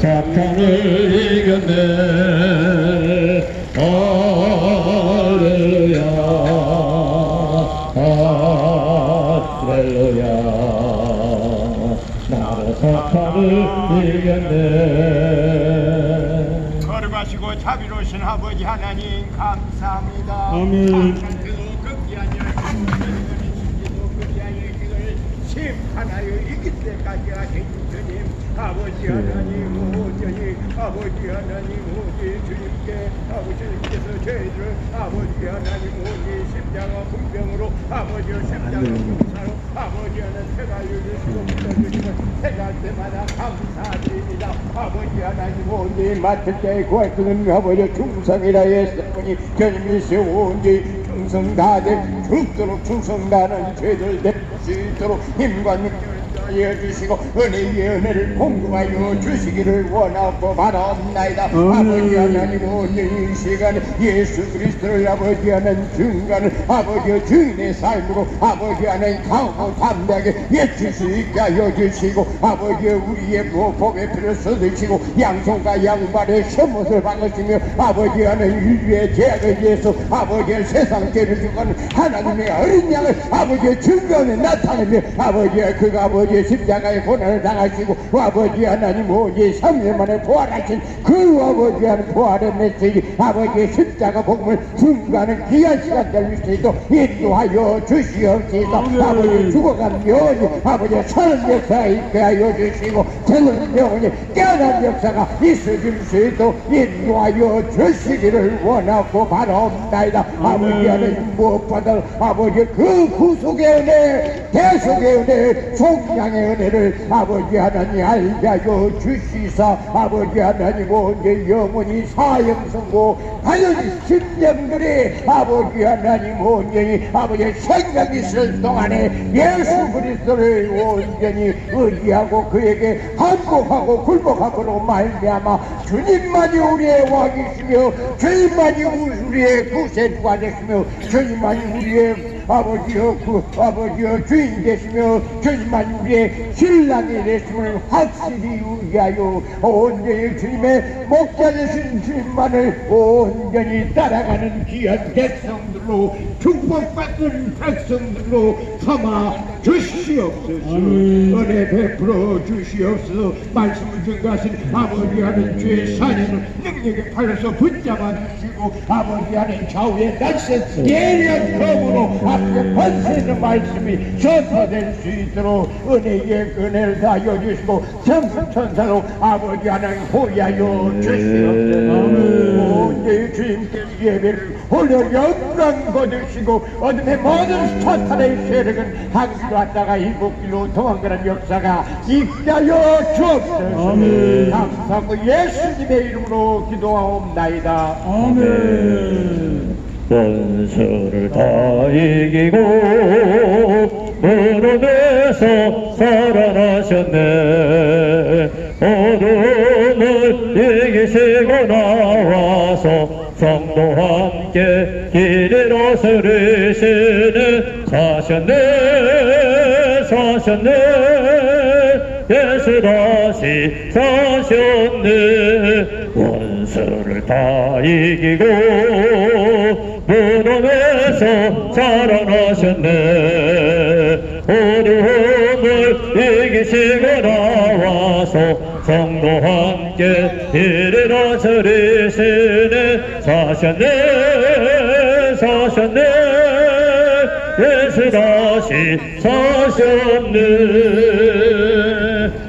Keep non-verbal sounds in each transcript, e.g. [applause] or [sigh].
사탄을 이겼네 할렐루야 할렐루야 나로 사탄을 이겼네 거룩하시고 자비로우신 아버지 하나님 감사합니다. 아멘. 심판하여 이길 때까지 하신 아버지 하나님 오전이 아버지 하나님 오지 주님께 아버지께서 저희들을 아버지 하나님 오지 십자가 분병으로 아버지 십자가 용사로 아버지 하나님 태가를 주시고 붙어주시고 태갈 때마다 감사드립니다. 아버지 하나님 오지 맡을 때에 그는 아버지 충성이라 했으니 주님이 세운지 충성 다될 죽도록 충성 다는 죄들 될수 있도록 힘과 능력을 더 하여 주시고 은혜의 은혜를 공급하여 주시기를 원하고 바라옵나이다. 아버지 하나님 오늘 이 시간에 예수 그리스도를 아버지 하나님 증가는 아버지 주인의 삶으로 아버지 하나님 강하고 담대하게 있게 하여 주시고 아버지 우리의 뭐 복의 피를 쏟으시고 양손과 양발의 셔못을 박으시며 아버지 하나님 인류의 죄악을 위해서 아버지의 세상 죄 를 주고는 하나님의 어린 양을 아버지의 증거에 나타내며 아버지의 그 아버지 의 십자가의 고난을 당하시고 아버지 하나님 오직 3일 만에 부활하신 그 아버지 하나님 부활의 메시지 아버지의 십자가 복음을 증거하는 귀한 시간 될수 있도록 인도하여 주시옵소서. 아버지 죽어간 영혼이 아버지의 사는 역사가 있게 하여 주시고 젊은 영혼이 깨어난 역사가 있어질 수 있도록 인도하여 주시기를 원하고 바라옵나이다. 아버지 하나님 무엇보다 아버지 그 구속의 은혜 대속의 은혜 속량의 은혜를 아버지 하나님 알게 하여 주시사. 아버지 하나님 오늘 영원히 사형선고 당연히 심령들이 아버지 하나님 온전히 아버지 생각이 있을 동안에 예수 그리스도를 온전히 의지하고 그에게 한복하고 굴복함으로 말미암아 주님만이 우리의 왕이시며 주님만이 우리의 구세주가 되시며 주님만이 우리의 아버지여 그 아버지여 주인 되시며 주님만이 우리의 신랑이 되심을 확실히 의하여 온전히 주님의 목자 되신 주님만을 온전히 따라가는 귀한 백성들로 축복받은 백성들로 삼아 주시옵소서. 은혜 베풀어 주시옵소서. 말씀을 증거하신 아버지 하는 주의 사령을 능력에 팔려서 붙잡아 주시고 아버지 하는 좌우의 날쌘 예리한 검으로 앞에 번세는 말씀이 전파될 수 있도록 은혜의 은혜를 다하여 주시고 성천천사로 아버지 하나님 호위하여 주시옵소서. 온전히 주님께 예배를 올려 영광 거두시고 어둠의 모든 사탄의 세력은 왔다가 일곱길로 도망가는 역사가 있게 하여 주옵소서. 감사하고 예수님의 이름으로 기도하옵나이다. 아멘. 원수를 다 이기고 무릎에서 살아나셨네? 어둠을 이기시고 나와서 성도와 함께 길이로 서리시네 사셨네 사셨네. 예수 다시 사셨네. 원수를 다 이기고 무덤에서 살아나셨네 어둠을 이기시고 나와서 성도와 함께 이르러 서리시네. 사셨네 사셨네. 예수 다시 사셨네.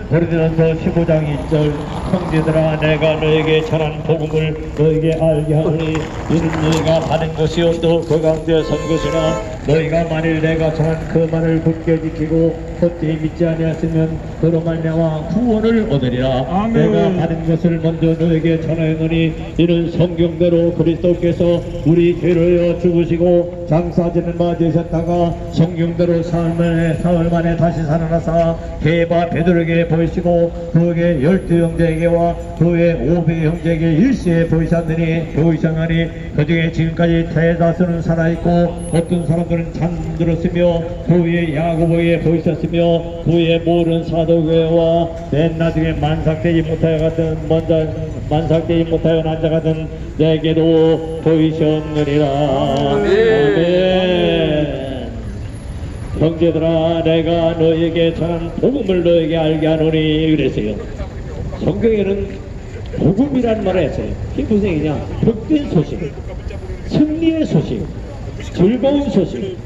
고린도전서 15장 1절 형제들아 내가 너에게 전한 복음을 너에게 알게 하노니 이는 너희가 받은 것이요 또 그 가운데 선 것이나 너희가 만일 내가 전한 그 말을 굳게 지키고 헛되이 믿지 아니하시면 그로 말미암아 구원을 얻으리라. 내가 받은 것을 먼저 너에게 전하였노니 이는 성경대로 그리스도께서 우리 죄를 죽으시고 장사지는 바 되셨다가 성경대로 사흘 만에 사흘 만에 다시 살아나사 개바 베드로에게 보이시고 그에게 열두 형제에게와 그의 오백 형제에게 일시에 보이셨느니 보이셨나니 그중에 지금까지 대다수는 살아있고 어떤 사람들은 잠들었으며 그 위에 야고보에 보이셨으며 그의 모든 사도교회와 맨 나중에 만삭되지 못하여 같은 먼저 만삭되지 못하여 난자 같은 내게도 보이셨느니라. 아멘. 형제들아 내가 너에게 전한 복음을 너에게 알게 하노니 그랬어요. 성경에는 복음이라는 말을 했어요. 이게 무슨 얘기냐? 복된 소식 승리의 소식 즐거운 소식.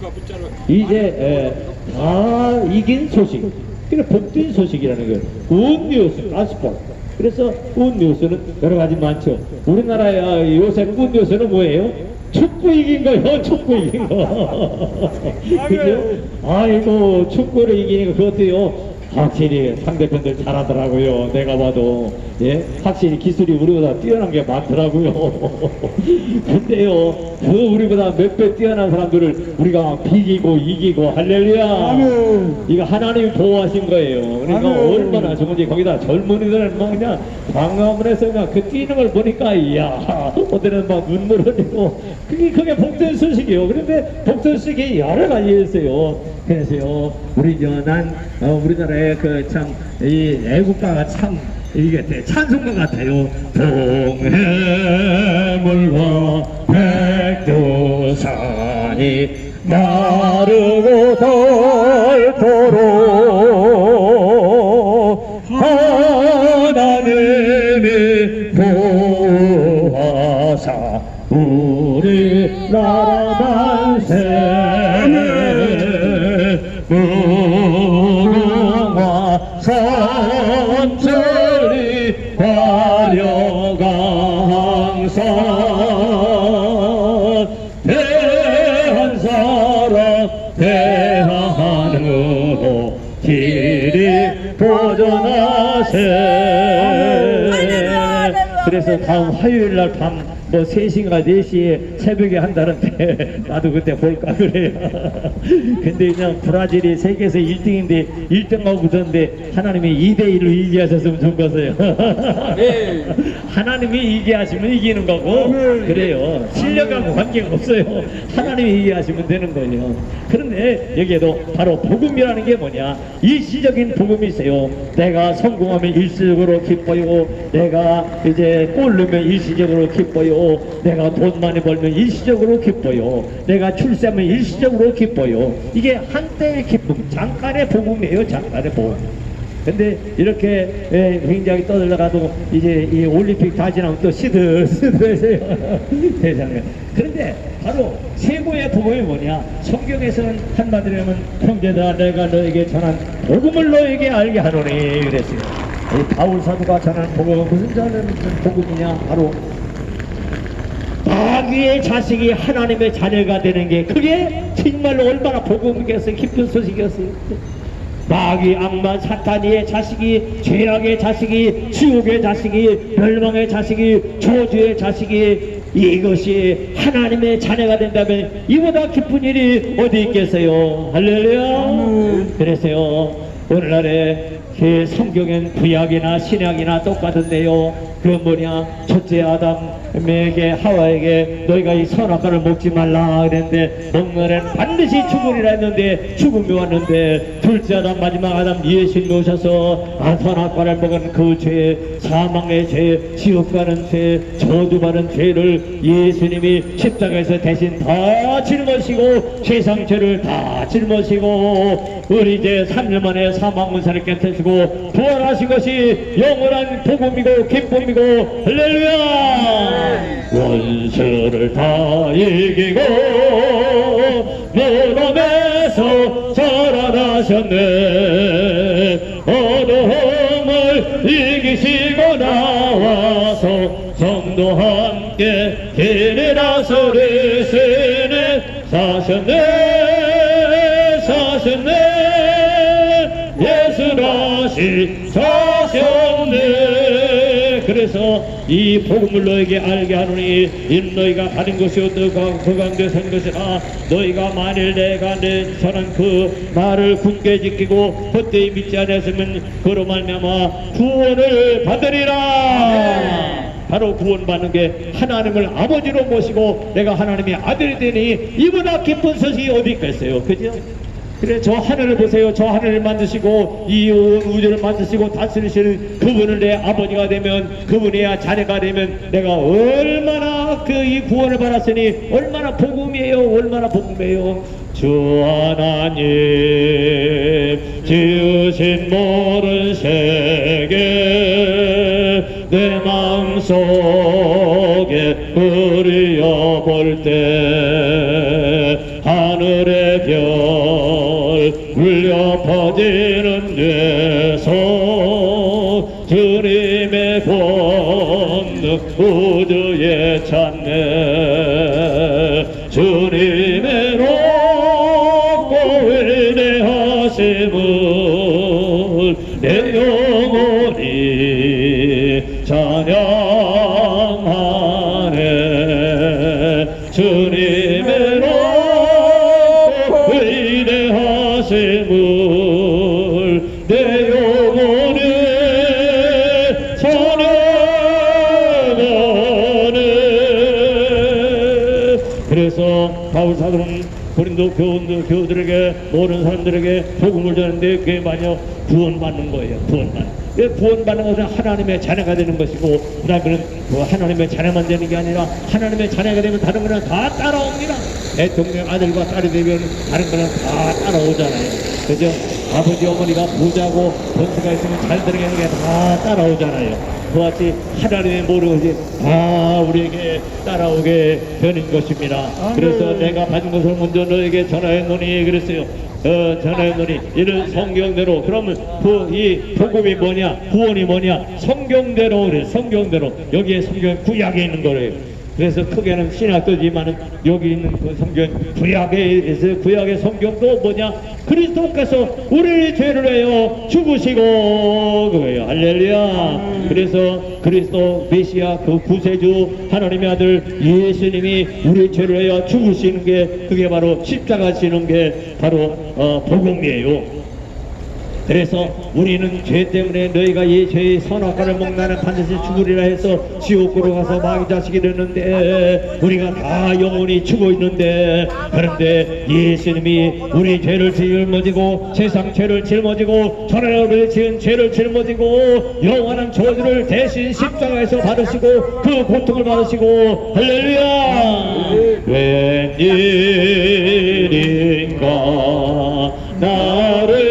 이제 에, 다 이긴 소식. 그래 복된 소식이라는 거예요 굿뉴스 가스포 그래서 굿뉴스는 여러 가지 많죠. 우리나라의 요새 굿뉴스는 뭐예요? 축구 이긴 거요 축구 이긴 거. [laughs] 그죠? 아이고 축구를 이기니까 그것도요 확실히 상대편들 잘하더라고요. 내가 봐도. 예? 확실히 기술이 우리보다 뛰어난 게 많더라고요. [laughs] 근데요 그 우리보다 몇 배 뛰어난 사람들을 우리가 막 비기고 이기고 할렐루야. 이거 하나님이 보호하신 거예요. 그러니까. 얼마나 좋은지 거기다 젊은이들은 뭐 그냥 해서 그냥 그 뛰는 걸 보니까 이야 어제는 막 눈물 흘리고. 그게 그게 복된 소식이에요. 그런데 복된 소식이 여러 가지 있어요. 그래서요 우리 저난 어, 우리나라의 그 참 이 애국가가 참 이게 대- 찬송가 같아요. 동해물과 백두산이 마르고 닳도록 하나님이 보호하사 우리나라 길이 보존하세 그래서 다음 화요일 날밤 뭐 3시인가 4시에 새벽에 한다는데 [laughs] 나도 그때 볼까 그래요. [laughs] 근데 그냥 브라질이 세계에서 1등인데 1등하고 붙었는데 하나님이 2대1로 이기하셨으면 좋겠어요. 네. [laughs] 하나님이 이기하시면 이기는 거고. 그래요. 실력하고 관계가 없어요. 하나님이 이기하시면 되는 거예요. 그런데 여기에도 바로 복음이라는 게 뭐냐? 일시적인 복음이 있어요. 내가 성공하면 일시적으로 기뻐요. 내가 이제 골 넣으면 일시적으로 기뻐요 내가 돈 많이 벌면 일시적으로 기뻐요. 내가 출세하면 일시적으로 기뻐요. 이게 한때의 기쁨 잠깐의 복음이에요 잠깐의 복음. 근데 이렇게 예, 굉장히 떠들다가도 이제 이 올림픽 다 지나면 또 시들시들해져요. [laughs] 세상에. 그런데 바로 최고의 복음이 뭐냐? 성경에서는 한마디로 하면 형제들아 내가 너에게 전한 복음을 너에게 알게 하노니 그랬어요 이 바울 사도가 전한 복음은 무슨 전한 복음이냐? 바로 마귀의 자식이 하나님의 자녀가 되는 게 그게 정말로 얼마나 복음이겠어요 기쁜 소식이었어요. 마귀 악마 사탄이의 자식이 죄악의 자식이 지옥의 자식이 멸망의 자식이 저주의 자식이 이것이 하나님의 자녀가 된다면 이보다 기쁜 일이 어디 있겠어요? 할렐루야. 그래서요 오늘날에 그 성경엔 구약이나 신약이나 똑같은데요 그 뭐냐? 첫째 아담에게 하와에게 너희가 이 선악과를 먹지 말라 그랬는데 먹으면 반드시 죽으리라 했는데 죽음이 왔는데 둘째 아담 마지막 아담 예수님이 오셔서 아 선악과를 먹은 그 죄 사망의 죄 지옥 가는 죄 저주 받은 죄를 예수님이 십자가에서 대신 다 짊어지고 세상 죄를 다 짊어지고 우리 이제 3년 만에 사망 문사를 깨뜨리고 부활하신 것이 영원한 복음이고 기쁨이고 할렐루야! 원수를 다 이기고 무덤에서 살아나셨네. 어둠을 이기시고 나와서 성도 함께 길을 나서르시네. 사셨네 이 복음을 너에게 알게 하노니 이 너희가 가는 것이 그 가운데 선 것이나 너희가 만일 내가 내 전한 그 말을 굳게 지키고 헛되이 믿지 않았으면 그로 말미암아 구원을 받으리라. 바로 구원받는 게 하나님을 아버지로 모시고 내가 하나님의 아들이 되니 이보다 기쁜 소식이 어디 있겠어요? 그죠? 그래 저 하늘을 보세요. 저 하늘을 만드시고 이온 우주를 만드시고 다스리시는 그분을 내 아버지가 되면 그분이야 자녀가 되면 내가 얼마나 그 이 구원을 받았으니 얼마나 복음이에요. 얼마나 복음이에요. 주 하나님 지으신 모든 세계 내 마음속에 그리어볼 때 하늘의 별 퍼지는 데서 주님의 권능 우주에 찾네 주님 사도는 고린도 교원들 교우들에게 모든 사람들에게 복음을 전하는데 그게 마녀 구원받는 거예요 구원받는. 왜 구원받는 것은 하나님의 자녀가 되는 것이고 그 다음에는 그 하나님의 자녀만 되는 게 아니라 하나님의 자녀가 되면 다른 거는 다 따라옵니다. 대통령 아들과 딸이 되면 다른 거는 다 따라오잖아요. 그죠? 아버지 어머니가 부자고 돈수가 있으면 잘 되는 게 다 따라오잖아요 그같이 하나님의 모든 것이 다 우리에게 따라오게 되는 것입니다. 그래서 내가 받은 것을 먼저 너에게 전하였노니 그랬어요. 어, 전하였노니 이는 성경대로 그러면 그 이 복음이 뭐냐 구원이 뭐냐 성경대로 그래 성경대로 여기에 성경 구약에 있는 거래요. 그래서 크게는 신학도지만은 여기 있는 그 성경 구약에서 구약의 성경도 뭐냐? 그리스도께서 우리의 죄를 해요 죽으시고 그거예요. 할렐루야. 그래서 그리스도 메시아 그 구세주 하나님의 아들 예수님이 우리 죄를 해요 죽으시는 게 그게 바로 십자가 지는 게 바로 어, 복음이에요 그래서 우리는 죄 때문에 너희가 이 죄의 선악과를 먹나는 반드시 죽으리라 해서 지옥으로 가서 마귀 자식이 되는데 우리가 다 영원히 죽어 있는데 그런데 예수님이 우리 죄를 짊어지고 세상 죄를 짊어지고 전하를 지은 죄를 짊어지고 영원한 저주를 대신 십자가에서 받으시고 그 고통을 받으시고 할렐루야! 웬일인가? 나를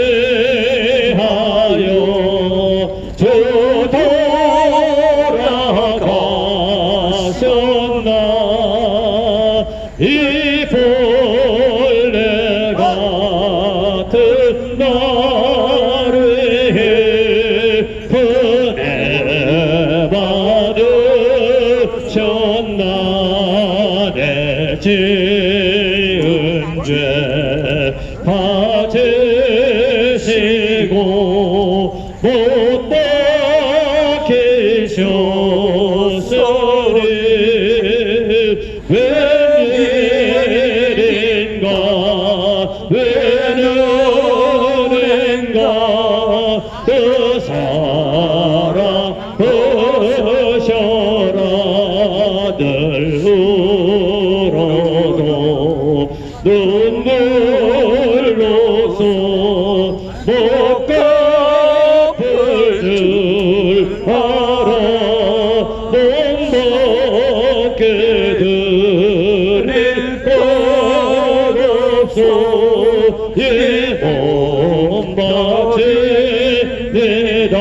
이몸 바칩니다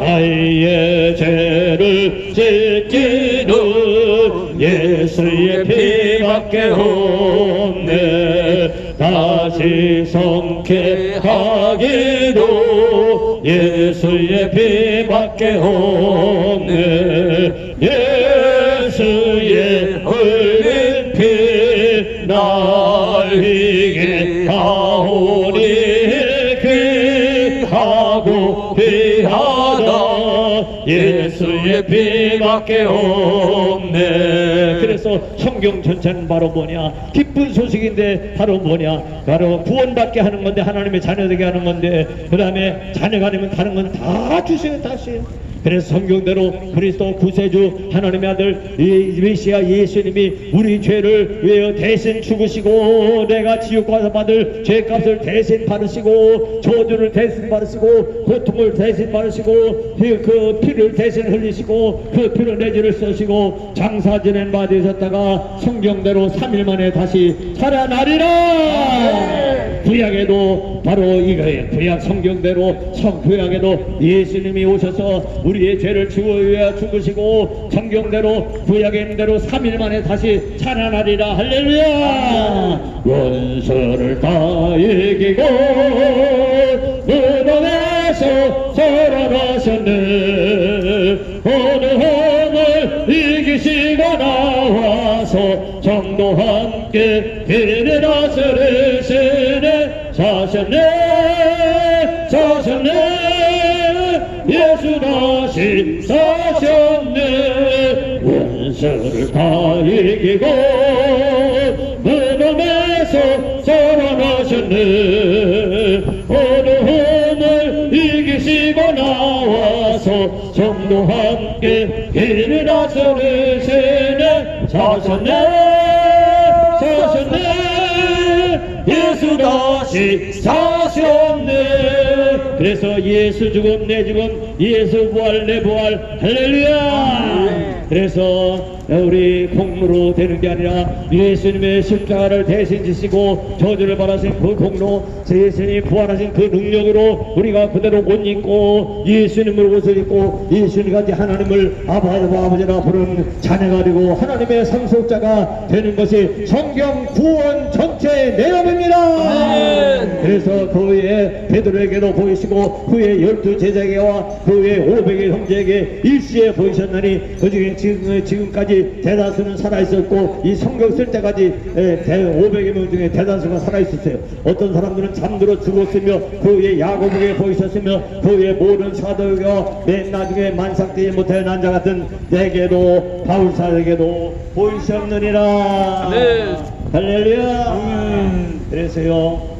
나의 죄를 씻기는 예수의 피밖에 없네. 다시 성쾌하기도 예수의 피밖에 없네 예수의 피밖에 없네. 그래서 성경 전체는 바로 뭐냐? 기쁜 소식인데 바로 뭐냐? 바로 구원받게 하는 건데 하나님의 자녀 되게 하는 건데 그 다음에 자녀가 되면 다른 건 다 주세요 다 주세요 그래서 성경대로 그리스도 구세주 하나님의 아들 이 메시아 예수님이 우리 죄를 위하여 대신 죽으시고 내가 지옥과서 받을 죄값을 대신 받으시고 저주를 대신 받으시고 고통을 대신 받으시고 그, 그 피를 대신 흘리시고 그 피를 내지를 쓰시고 장사 지낸 바 되셨다가 성경대로 3일 만에 다시 살아나리라 구약에도 바로 이거예요. 구약 성경대로 성 구약에도 예수님이 오셔서 우리의 죄를 죽어야 죽으시고 성경대로 구약에 있는 대로 3일 만에 다시 살아나리라. 할렐루야! 원수를 다 이기고 무덤에서 살아나셨네. 어느 hom을 이기시고 나와 서 정도 함께 길을 다스리시네 사셨네 사셨네. 예수 다시 사셨네. 원수를 다 이기고 무덤에서 살아나셨네. hom을 이기시고 나와서 성도 함 께 길을 다스리시네 사셨네 사셨네. 예수 다시 사셨네. 그래서 예수 죽음 내 죽음 예수 부활 내 부활. 할렐루야. 그래서 우리 공로로 되는 게 아니라 예수님의 십자가를 대신 지시고 저주를 받으신 그 공로 예수님이 부활하신 그 능력으로 우리가 그대로 옷 입고 예수님을 옷을 입고 예수님같이 하나님을 아버지 아버지라 부르는 자녀가 되고 하나님의 상속자가 되는 것이 성경 구원 전체의 내용입니다. 그래서 그 후에 베드로에게도 보이시고 후에 열두 제자에게와 그 후에 오백의 형제에게 일시에 보이셨나니 그 중에 지금, 지금까지 대다수는 살아있었고 이 성경 쓸 때까지 에, 대, 500여 명 중에 대다수가 살아있었어요. 어떤 사람들은 잠들어 죽었으며 그 후에 야고보에게 보이셨으며 그 후에 모든 사도에게와 맨 나중에 만삭되지 못해 난자 같은 내게도 바울사에게도 보이셨느니라. 네. 할렐루야. 그래서요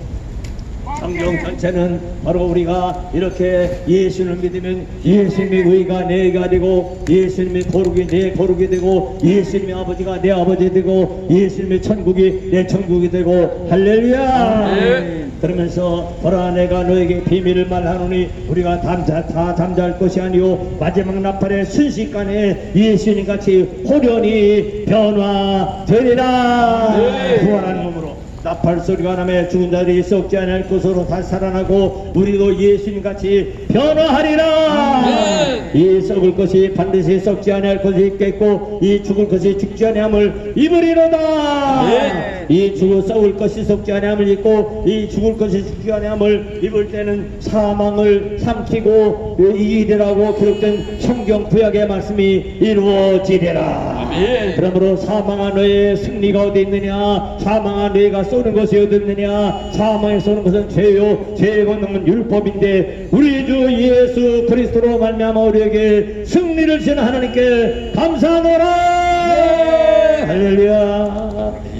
성경 전체는 바로 우리가 이렇게 예수를 믿으면 예수님의 의가 내가 되고 예수님의 거룩이 내 거룩이 되고 예수님의 아버지가 내 아버지 되고 예수님의 천국이 내 천국이 되고 할렐루야 네. 그러면서 보라 내가 너에게 비밀을 말하노니 우리가 잠자, 다 잠잘 것이 아니요 마지막 나팔의 순식간에 예수님 같이 호련히 변화되리라 네. 부활한 몸으로 나팔 소리가 나며 죽은 자들이 썩지 않을 것으로 다시 살아나고 우리도 예수님 같이 변화하리라. 이 썩을 것이 반드시 썩지 아니할 것이 있겠고 이 죽을 것이 죽지 아니함을 입으리로다. 네. 이 죽을 썩을 것이 썩지 아니함을 입고 이 죽을 것이 죽지 아니함을 입을 때는 사망을 삼키고 이기리라고 기록된 성경 구약의 말씀이 이루어지리라. 그러므로 사망한 너의 승리가 어디 있느냐? 사망한 너희가 쏘는 것이 어디 있느냐? 사망에 쏘는 것은 죄요. 걷는 건 율법인데 우리 주 예수 그리스도로 말미암아 우리에게 승리를 주신 하나님께 감사하노라. 할렐루야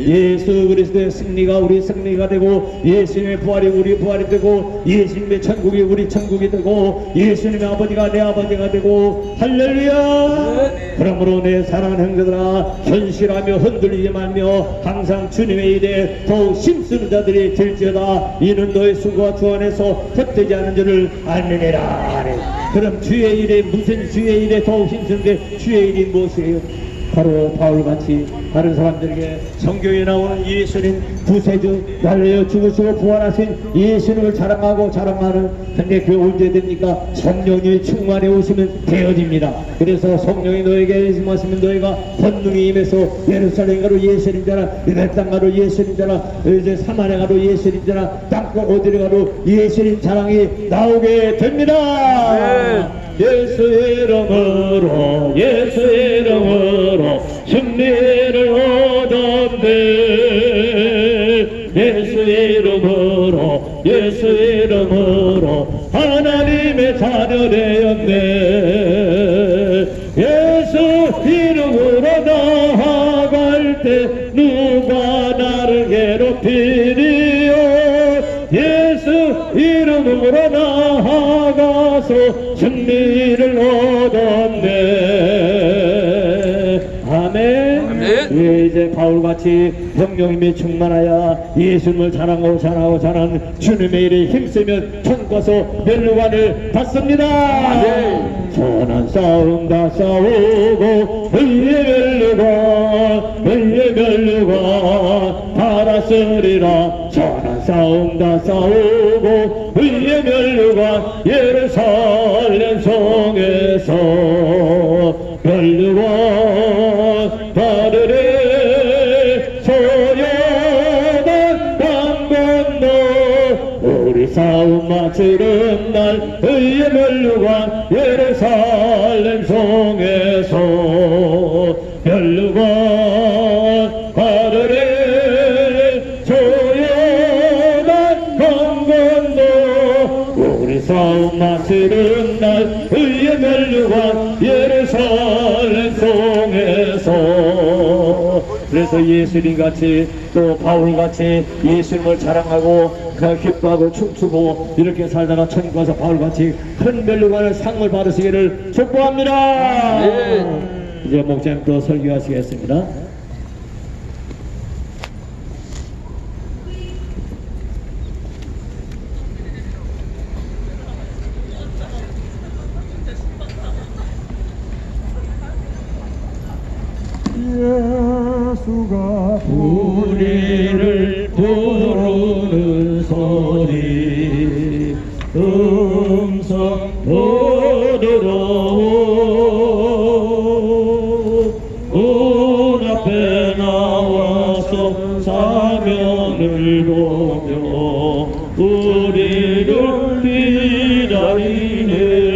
예수 그리스도의 승리가 우리 승리가 되고 예수님의 부활이 우리 부활이 되고 예수님의 천국이 우리 천국이 되고 예수님의 아버지가 내 아버지가 되고 할렐루야! 그러므로 내 사랑하는 형제들아 현실하며 흔들리지 말며 항상 주님의 일에 더욱 힘쓰는 자들이 될지어다. 이는 너의 수고와 주 안에서 헛되지 않은 줄을 알느니라. 그럼 주의 일에 무슨 주의 일에 더욱 힘쓰는데 주의 일이 무엇이에요? 바로 바울같이 다른 사람들에게 성경에 나오는 예수님 구세주 날려 죽으시고 부활하신 예수님을 자랑하고 자랑하는 근데 그게 언제 됩니까? 성령이 충만해 오시면 되어집니다. 그래서 성령이 너에게 임하시면 너희가 권능이 임해서 예루살렘 가로 예수님 자라 유대 땅 가로 예수님 자라 이제 사마리아 가로 예수님 자라 땅끝 어디를 가로 예수님 자랑이 나오게 됩니다 예수 이름으로 예수 이름으로 승리를 얻었네. 예수 이름으로 예수 이름으로 하나님의 자녀 되었네. 예수 이름으로 나아갈 때 나아가서 승리를 얻었네 아멘 아멘. 예, 이제 바울같이 성령님이 충만하여 예수님을 자랑하고 자랑하고 자랑 주님의 일에 힘쓰면 천과서 멸류관을 받습니다 아멘. 선한 싸움 다 싸우고 의의 멸류관 의의 멸류관 받았으리라 선한 싸움 다 싸우고 의의 멸류관 예루살렘 성에서 멸류관 그래서 예수님 같이 또 바울 같이 예수님을 자랑하고 그 기뻐하고 춤추고 이렇게 살다가 천국 가서 바울 같이 큰 멸류관을 상을 받으시기를 축복합니다. 네. 이제 목사님 또 설교하시겠습니다. 예수가 우리를 부르는 소리. 음성 보더러 문 앞에 나와서 사명을 보며 우리를 기다리네